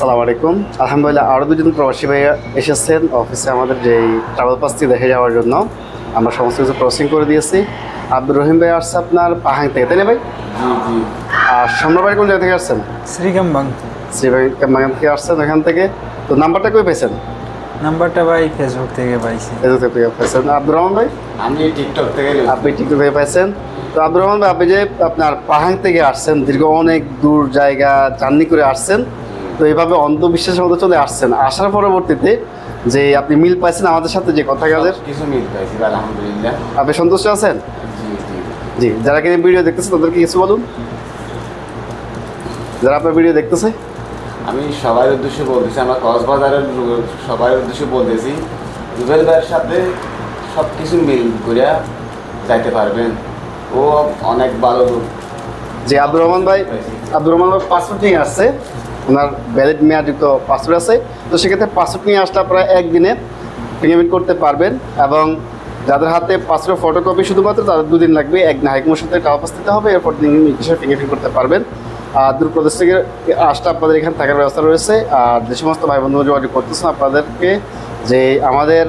আসসালামু আলাইকুম। আলহামদুলিল্লাহ আরও দুজন প্রবাসী ভাইয়া এসেছেন অফিসে আমাদের যে ট্রাভেল পাসটি দেখে যাওয়ার জন্য। আমরা সমস্ত কিছু প্রসেসিং করে দিয়েছি। আব্দুর রহিম ভাই আসছে আপনার পাহাং থেকে তাই না ভাই? আর জি ভাই কোন জায়গা থেকে আসছেন? শ্রীকামবাং। শ্রী ভাই বাগান থেকে আসছেন ওখান থেকে। তো নাম্বারটা কই পেয়েছেন নাম্বারটা ভাই ফেসবুক থেকে পাইছি। ফেসবুক থেকে পেয়েছেন আব্দুর রহমান ভাই? আমি টিকটক থেকে আপনি টিকটক থেকে পাইছেন। তো আব্দুর রহমান ভাই আপনি যে আপনার পাহাং থেকে আসছেন দীর্ঘ অনেক দূর জায়গা জার্নি করে আসছেন তো এইভাবে অন্ধবিশ্বাসের মধ্যে চলে আসছেন। আসার পরবর্তীতে যে আপনি মিল পাইছেন আমাদের সাথে যে কথা কাজের কিছু মিল পাইছি আলহামদুলিল্লাহ। আপনি সন্তুষ্ট আছেন? জি যারা কিনে ভিডিও দেখতেছে তাদেরকে কিছু বলুন। যারা আপনার ভিডিও দেখতেছে। আমি সবার উদ্দেশ্যে বলতেছি আমরা কক্সবাজারের সবার উদ্দেশ্যে বলতেছি রুবেল ভাইয়ের সাথে সব কিছু মিল করে যাইতে পারবেন। ও অনেক ভালো লোক। যে আব্দুর রহমান ভাই আব্দুর রহমান ভাই পাসপোর্ট নিয়ে আসছে। ওনার ভ্যালিড মেয়াদযুক্ত পাসওয়ার্ড আছে। তো সেক্ষেত্রে পাসপোর্ট নিয়ে আসলে আপনারা একদিনে পেমেন্ট করতে পারবেন এবং যাদের হাতে পাসপোর্ট ফটোকপি শুধুমাত্র তাদের দুদিন লাগবে। থেকে টাকা পাস দিতে হবে, এরপর ইংলিশে ফিঙ্গারপ্রিন্ট করতে পারবেন। আর দূরপ্রদেশ থেকে আসলে আপনাদের এখানে থাকার ব্যবস্থা রয়েছে। আর যে সমস্ত ভাই বন্ধু যোগাযোগ করতেছেন, আপনাদেরকে যে আমাদের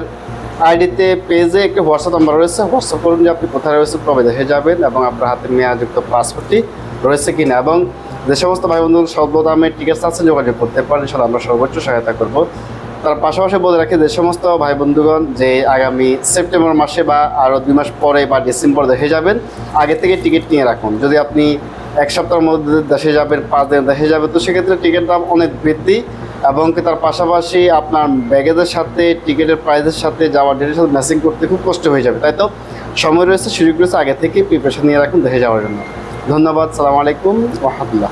আইডিতে পেজে একটি হোয়াটসঅ্যাপ নাম্বার রয়েছে। হোয়াটসঅ্যাপ করুন যে আপনি কোথায় রয়েছে কবে দেখে যাবেন এবং আপনার হাতে মেয়াদযুক্ত পাসপোর্টটি রয়েছে কিনা। এবং যে সমস্ত ভাই বন্ধু স্বল্প দামের টিকিট আছে যোগাযোগ করতে পারেন সেটা আমরা সর্বোচ্চ সহায়তা করব। তার পাশাপাশি বলে রাখি, যে সমস্ত ভাই বন্ধুগণ যে আগামী সেপ্টেম্বর মাসে বা আরও দুই মাস পরে বা ডিসেম্বর দেখে যাবেন, আগে থেকে টিকিট নিয়ে রাখুন। যদি আপনি এক সপ্তাহের মধ্যে দেশে যাবেন, পাঁচ দিন দেশে যাবেন, তো সেক্ষেত্রে টিকিটের দাম অনেক বৃদ্ধি এবং তার পাশাপাশি আপনার ব্যাগেজের সাথে, টিকিটের প্রাইসের সাথে যাওয়ার ডেটের সাথে ম্যাচিং করতে খুব কষ্ট হয়ে যাবে, তাই তো? সময় রয়েছে, সুযোগ রয়েছে, আগে থেকে প্রিপারেশন নিয়ে রাখুন দেখে যাওয়ার জন্য। ধন্যবাদ সালাম আলাইকুম রহমতুল্লাহ।